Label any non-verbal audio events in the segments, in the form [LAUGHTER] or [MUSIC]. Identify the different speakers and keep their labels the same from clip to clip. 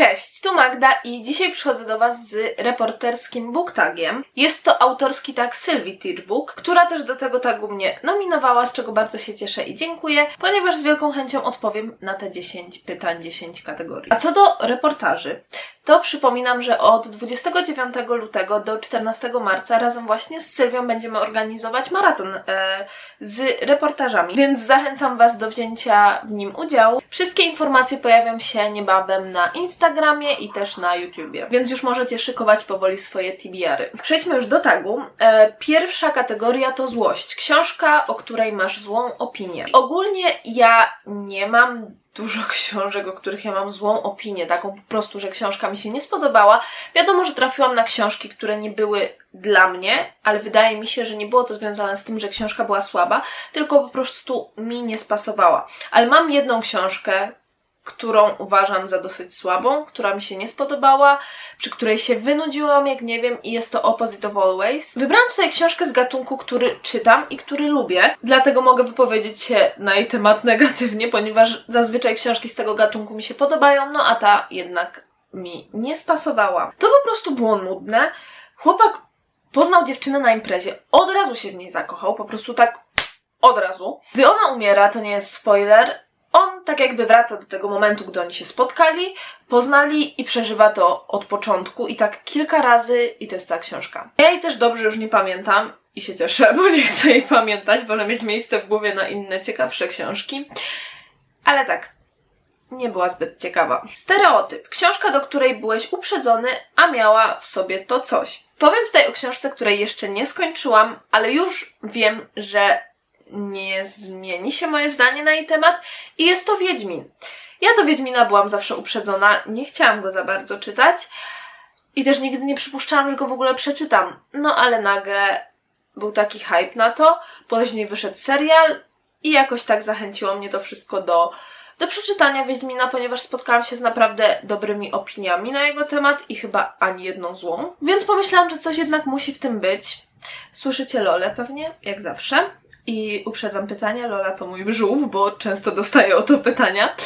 Speaker 1: Cześć, tu Magda i dzisiaj przychodzę do Was z reporterskim booktagiem. Jest to autorski tag Sylwii Teachbook, która też do tego tagu mnie nominowała, z czego bardzo się cieszę i dziękuję, ponieważ z wielką chęcią odpowiem na te 10 pytań, 10 kategorii. A co do reportaży, to przypominam, że od 29 lutego do 14 marca razem właśnie z Sylwią będziemy organizować maraton e, z reportażami, więc zachęcam Was do wzięcia w nim udziału. Wszystkie informacje pojawią się niebawem na Instagramie i też na YouTubie, więc już możecie szykować powoli swoje TBR-y. Przejdźmy już do tagu. E, pierwsza kategoria to złość. Książka, o której masz złą opinię. Ogólnie ja nie mam dużo [LAUGHS] książek, o których ja mam złą opinię, taką po prostu, że książka mi się nie spodobała. Wiadomo, że trafiłam na książki, które nie były dla mnie, ale wydaje mi się, że nie było to związane z tym, że książka była słaba, tylko po prostu mi nie spasowała. Ale mam jedną książkę, którą uważam za dosyć słabą, która mi się nie spodobała, przy której się wynudziłam, jak nie wiem, i jest to Opposite of Always. Wybrałam tutaj książkę z gatunku, który czytam i który lubię, dlatego mogę wypowiedzieć się na jej temat [LAUGHS] negatywnie, ponieważ zazwyczaj książki z tego gatunku mi się podobają, no a ta jednak mi nie spasowała. To po prostu było nudne. Chłopak poznał dziewczynę na imprezie, od razu się w niej zakochał, po prostu tak od razu. Gdy ona umiera, to nie jest spoiler, on tak jakby wraca do tego momentu, gdy oni się spotkali, poznali i przeżywa to od początku i tak kilka razy i to jest ta książka. Ja jej też dobrze już nie pamiętam i się cieszę, [LAUGHS] bo nie chcę jej pamiętać, wolę mieć miejsce w głowie na inne ciekawsze książki. Ale tak, nie była zbyt ciekawa. Stereotyp. Książka, do której byłeś uprzedzony, a miała w sobie to coś. Powiem tutaj o książce, której jeszcze nie skończyłam, ale już wiem, że nie zmieni się moje zdanie na jej temat i jest to Wiedźmin. Ja do Wiedźmina byłam zawsze uprzedzona, nie chciałam go za bardzo czytać i też nigdy nie przypuszczałam, że go w ogóle przeczytam. No ale nagle był taki hype na to, później wyszedł serial i jakoś tak zachęciło mnie to wszystko do, do przeczytania Wiedźmina, ponieważ spotkałam się z naprawdę dobrymi opiniami na jego temat i chyba ani jedną złą. Więc pomyślałam, że coś jednak musi w tym być. Słyszycie Lole pewnie, jak zawsze. I uprzedzam pytania, Lola to mój brzuch, bo często dostaję o to pytania.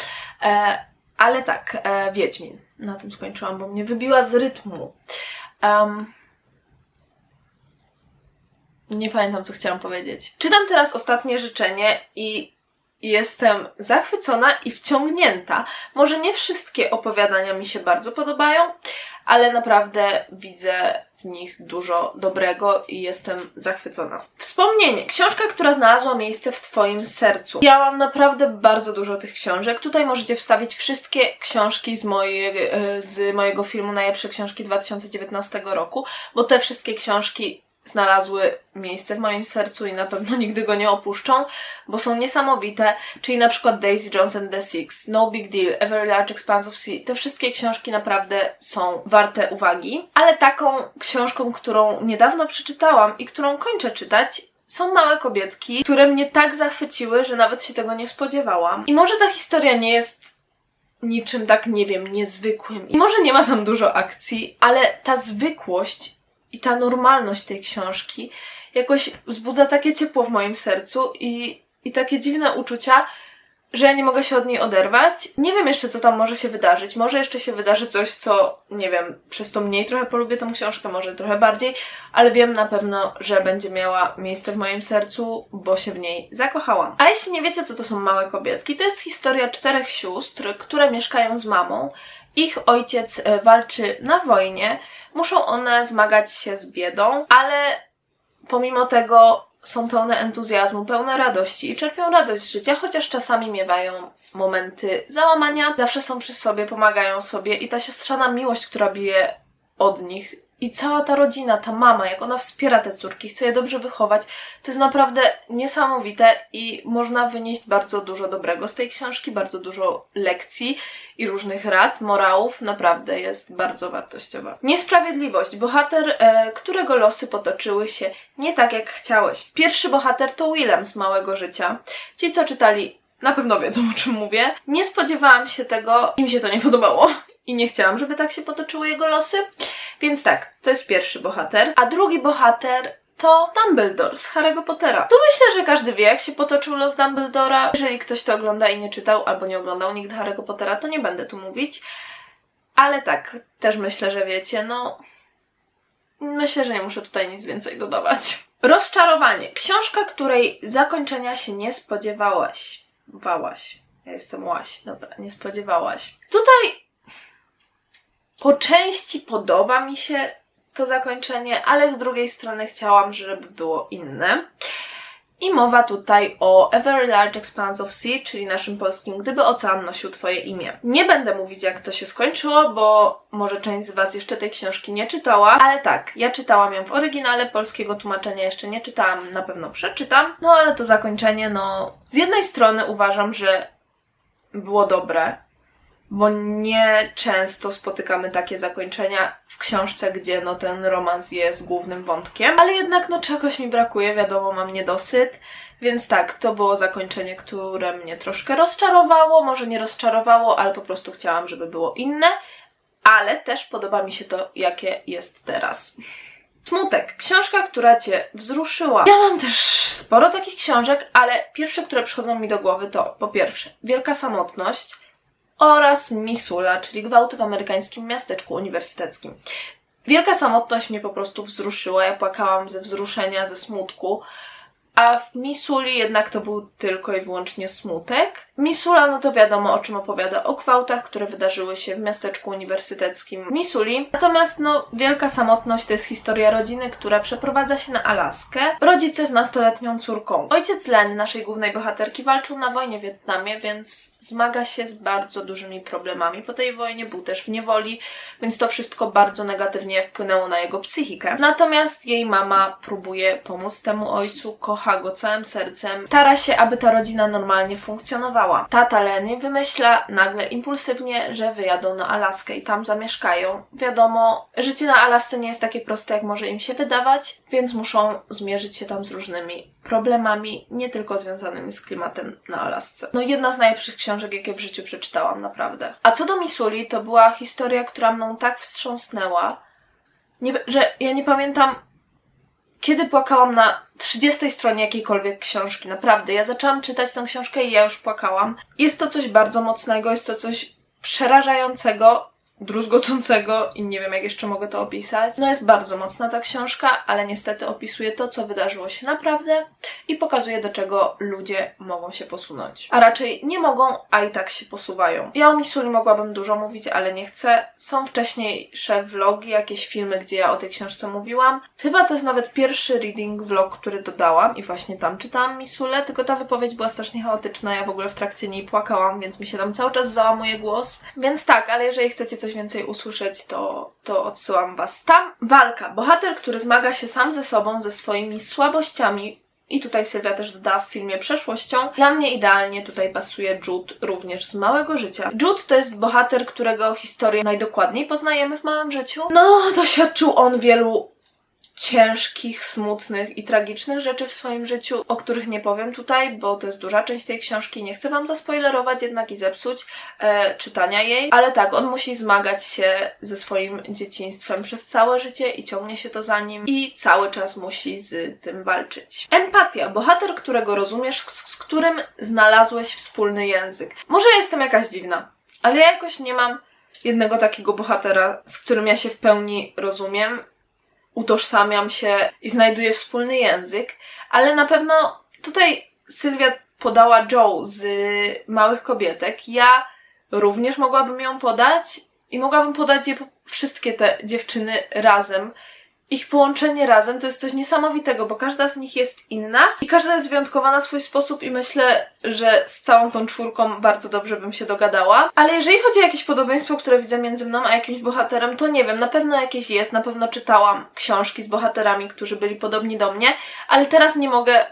Speaker 1: E, ale tak, e, Wiedźmin. Na tym skończyłam, bo mnie wybiła z rytmu. Um, nie pamiętam, co chciałam powiedzieć. Czytam teraz ostatnie życzenie i jestem zachwycona i wciągnięta. Może nie wszystkie opowiadania mi się bardzo podobają, ale naprawdę widzę w nich dużo dobrego i jestem zachwycona. Wspomnienie. Książka, która znalazła miejsce w Twoim sercu. Ja mam naprawdę bardzo dużo tych książek. Tutaj możecie wstawić wszystkie książki z, mojej, z mojego filmu Najlepsze Książki 2019 roku, bo te wszystkie książki znalazły miejsce w moim sercu i na pewno nigdy go nie opuszczą, bo są niesamowite, czyli na przykład Daisy Jones and the Six, No Big Deal, A Very Large Expanse of Sea. Te wszystkie książki naprawdę są warte uwagi, ale taką książką, którą niedawno przeczytałam i którą kończę czytać, są małe kobietki, które mnie tak zachwyciły, że nawet się tego nie spodziewałam. I może ta historia nie jest niczym tak, nie wiem, niezwykłym. I może nie ma tam dużo akcji, ale ta zwykłość i ta normalność tej książki jakoś wzbudza takie ciepło w moim sercu i, i takie dziwne uczucia, że ja nie mogę się od niej oderwać. Nie wiem jeszcze, co tam może się wydarzyć. Może jeszcze się wydarzy coś, co, nie wiem, przez to mniej trochę polubię tą książkę, może trochę bardziej, ale wiem na pewno, że będzie miała miejsce w moim sercu, bo się w niej zakochałam. A jeśli nie wiecie, co to są małe kobietki, to jest historia czterech sióstr, które mieszkają z mamą ich ojciec e, walczy na wojnie, muszą one zmagać się z biedą, ale pomimo tego są pełne entuzjazmu, pełne radości i czerpią radość z życia, chociaż czasami miewają momenty załamania, zawsze są przy sobie, pomagają sobie i ta siostrzana miłość, która bije od nich, i cała ta rodzina, ta mama, jak ona wspiera te córki, chce je dobrze wychować, to jest naprawdę niesamowite i można wynieść bardzo dużo dobrego z tej książki, bardzo dużo lekcji i różnych rad, morałów, naprawdę jest bardzo wartościowa. Niesprawiedliwość. Bohater, e, którego losy potoczyły się nie tak jak chciałeś. Pierwszy bohater to Willem z Małego Życia. Ci, co czytali na pewno wiedzą o czym mówię. Nie spodziewałam się tego i mi się to nie podobało. I nie chciałam, żeby tak się potoczyły jego losy. Więc tak, to jest pierwszy bohater. A drugi bohater to Dumbledore z Harry'ego Pottera. Tu myślę, że każdy wie, jak się potoczył los Dumbledora. Jeżeli ktoś to ogląda i nie czytał, albo nie oglądał nigdy Harry'ego Pottera, to nie będę tu mówić. Ale tak, też myślę, że wiecie, no. Myślę, że nie muszę tutaj nic więcej dodawać. Rozczarowanie. Książka, której zakończenia się nie spodziewałaś. Wałaś. Ja jestem łaś. Dobra, nie spodziewałaś. Tutaj po części podoba mi się to zakończenie, ale z drugiej strony chciałam, żeby było inne. I mowa tutaj o A Very Large Expanse of Sea, czyli naszym polskim Gdyby Ocean nosił Twoje imię. Nie będę mówić, jak to się skończyło, bo może część z Was jeszcze tej książki nie czytała, ale tak, ja czytałam ją w oryginale, polskiego tłumaczenia jeszcze nie czytałam, na pewno przeczytam. No ale to zakończenie, no, z jednej strony uważam, że było dobre, bo nie często spotykamy takie zakończenia w książce, gdzie no ten romans jest głównym wątkiem, ale jednak no czegoś mi brakuje, wiadomo, mam niedosyt, więc tak, to było zakończenie, które mnie troszkę rozczarowało, może nie rozczarowało, ale po prostu chciałam, żeby było inne, ale też podoba mi się to, jakie jest teraz. Smutek. Książka, która Cię wzruszyła. Ja mam też sporo takich książek, ale pierwsze, które przychodzą mi do głowy to po pierwsze Wielka Samotność, oraz Misula, czyli gwałty w amerykańskim miasteczku uniwersyteckim. Wielka samotność mnie po prostu wzruszyła, ja płakałam ze wzruszenia, ze smutku, a w Misuli jednak to był tylko i wyłącznie smutek. Misula, no to wiadomo o czym opowiada, o gwałtach, które wydarzyły się w miasteczku uniwersyteckim Misuli. Natomiast no, Wielka Samotność to jest historia rodziny, która przeprowadza się na Alaskę. Rodzice z nastoletnią córką. Ojciec Len, naszej głównej bohaterki, walczył na wojnie w Wietnamie, więc zmaga się z bardzo dużymi problemami. Po tej wojnie był też w niewoli, więc to wszystko bardzo negatywnie wpłynęło na jego psychikę. Natomiast jej mama próbuje pomóc temu ojcu, kocha go całym sercem, stara się, aby ta rodzina normalnie funkcjonowała. Tata Leny wymyśla nagle impulsywnie, że wyjadą na Alaskę i tam zamieszkają. Wiadomo, życie na Alasce nie jest takie proste, jak może im się wydawać, więc muszą zmierzyć się tam z różnymi problemami, nie tylko związanymi z klimatem na Alasce. No jedna z najlepszych książek, jakie w życiu przeczytałam, naprawdę. A co do Misuli, to była historia, która mną tak wstrząsnęła, nie, że ja nie pamiętam, kiedy płakałam na 30 stronie jakiejkolwiek książki. Naprawdę, ja zaczęłam czytać tę książkę i ja już płakałam. Jest to coś bardzo mocnego, jest to coś przerażającego, druzgocącego i nie wiem jak jeszcze mogę to opisać. No jest bardzo mocna ta książka, ale niestety opisuje to, co wydarzyło się naprawdę i pokazuje do czego ludzie mogą się posunąć. A raczej nie mogą, a i tak się posuwają. Ja o Misuli mogłabym dużo mówić, ale nie chcę. Są wcześniejsze vlogi, jakieś filmy, gdzie ja o tej książce mówiłam. Chyba to jest nawet pierwszy reading vlog, który dodałam i właśnie tam czytałam Misulę, tylko ta wypowiedź była strasznie chaotyczna, ja w ogóle w trakcie niej płakałam, więc mi się tam cały czas załamuje głos. Więc tak, ale jeżeli chcecie coś więcej usłyszeć, to, to odsyłam Was tam. Walka. Bohater, który zmaga się sam ze sobą, ze swoimi słabościami. I tutaj Sylwia też dodała w filmie przeszłością. Dla mnie idealnie tutaj pasuje Jude również z małego życia. Jude to jest bohater, którego historię najdokładniej poznajemy w małym życiu. No, doświadczył on wielu ciężkich, smutnych i tragicznych rzeczy w swoim życiu, o których nie powiem tutaj, bo to jest duża część tej książki. Nie chcę Wam zaspoilerować jednak i zepsuć e, czytania jej, ale tak, on musi zmagać się ze swoim dzieciństwem przez całe życie i ciągnie się to za nim i cały czas musi z tym walczyć. Empatia. Bohater, którego rozumiesz, z, z którym znalazłeś wspólny język. Może jestem jakaś dziwna, ale ja jakoś nie mam jednego takiego bohatera, z którym ja się w pełni rozumiem utożsamiam się i znajduję wspólny język, ale na pewno tutaj Sylwia podała Joe z Małych Kobietek. Ja również mogłabym ją podać i mogłabym podać je wszystkie te dziewczyny razem. Ich połączenie razem to jest coś niesamowitego, bo każda z nich jest inna i każda jest wyjątkowa na swój sposób i myślę, że z całą tą czwórką bardzo dobrze bym się dogadała. Ale jeżeli chodzi o jakieś podobieństwo, które widzę między mną a jakimś bohaterem, to nie wiem, na pewno jakieś jest, na pewno czytałam książki z bohaterami, którzy byli podobni do mnie, ale teraz nie mogę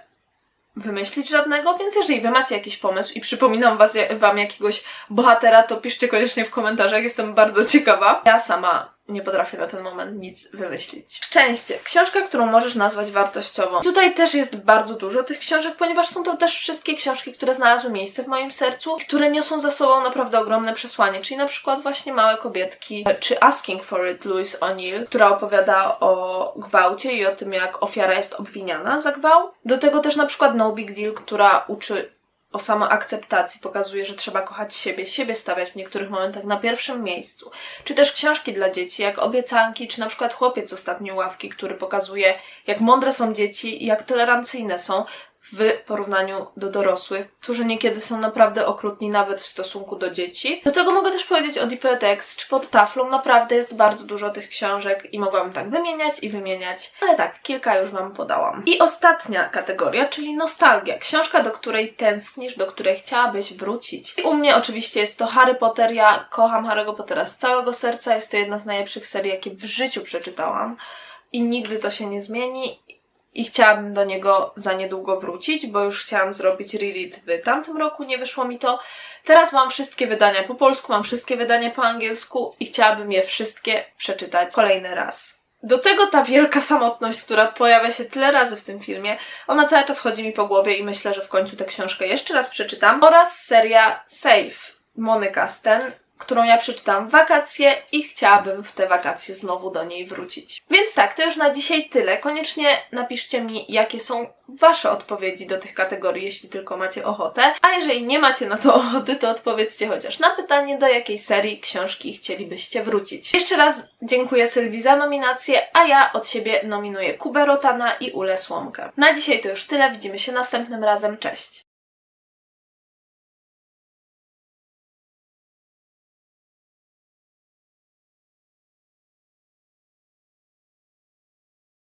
Speaker 1: wymyślić żadnego, więc jeżeli wy macie jakiś pomysł i przypominam was, wam jakiegoś bohatera, to piszcie koniecznie w komentarzach, jestem bardzo ciekawa. Ja sama nie potrafię na ten moment nic wymyślić. Szczęście. Książka, którą możesz nazwać wartościową. Tutaj też jest bardzo dużo tych książek, ponieważ są to też wszystkie książki, które znalazły miejsce w moim sercu, które niosą za sobą naprawdę ogromne przesłanie, czyli na przykład właśnie Małe Kobietki, czy Asking for It Louise O'Neill, która opowiada o gwałcie i o tym, jak ofiara jest obwiniana za gwałt. Do tego też na przykład No Big Deal, która uczy o samoakceptacji, pokazuje, że trzeba kochać siebie, siebie stawiać w niektórych momentach na pierwszym miejscu. Czy też książki dla dzieci, jak Obiecanki, czy na przykład Chłopiec z ostatniej ławki, który pokazuje, jak mądre są dzieci i jak tolerancyjne są w porównaniu do dorosłych, którzy niekiedy są naprawdę okrutni nawet w stosunku do dzieci. Do tego mogę też powiedzieć o Dipetex czy pod taflą. Naprawdę jest bardzo dużo tych książek i mogłam tak wymieniać i wymieniać, ale tak, kilka już Wam podałam. I ostatnia kategoria, czyli nostalgia. Książka, do której tęsknisz, do której chciałabyś wrócić. I u mnie oczywiście jest to Harry Potter. Ja kocham Harry'ego Pottera z całego serca. Jest to jedna z najlepszych serii, jakie w życiu przeczytałam. I nigdy to się nie zmieni i chciałabym do niego za niedługo wrócić, bo już chciałam zrobić reread w tamtym roku, nie wyszło mi to. Teraz mam wszystkie wydania po polsku, mam wszystkie wydania po angielsku i chciałabym je wszystkie przeczytać kolejny raz. Do tego ta wielka samotność, która pojawia się tyle razy w tym filmie, ona cały czas chodzi mi po głowie i myślę, że w końcu tę książkę jeszcze raz przeczytam. Oraz seria Safe Monika Sten, którą ja przeczytałam w wakacje i chciałabym w te wakacje znowu do niej wrócić. Więc tak, to już na dzisiaj tyle. Koniecznie napiszcie mi, jakie są Wasze odpowiedzi do tych kategorii, jeśli tylko macie ochotę. A jeżeli nie macie na to [LAUGHS] ochoty, to odpowiedzcie chociaż na pytanie, do jakiej serii książki chcielibyście wrócić. Jeszcze raz dziękuję Sylwii za nominację, a ja od siebie nominuję Kubę Rotana i Ulę Słomkę. Na dzisiaj to już tyle, widzimy się następnym razem, cześć!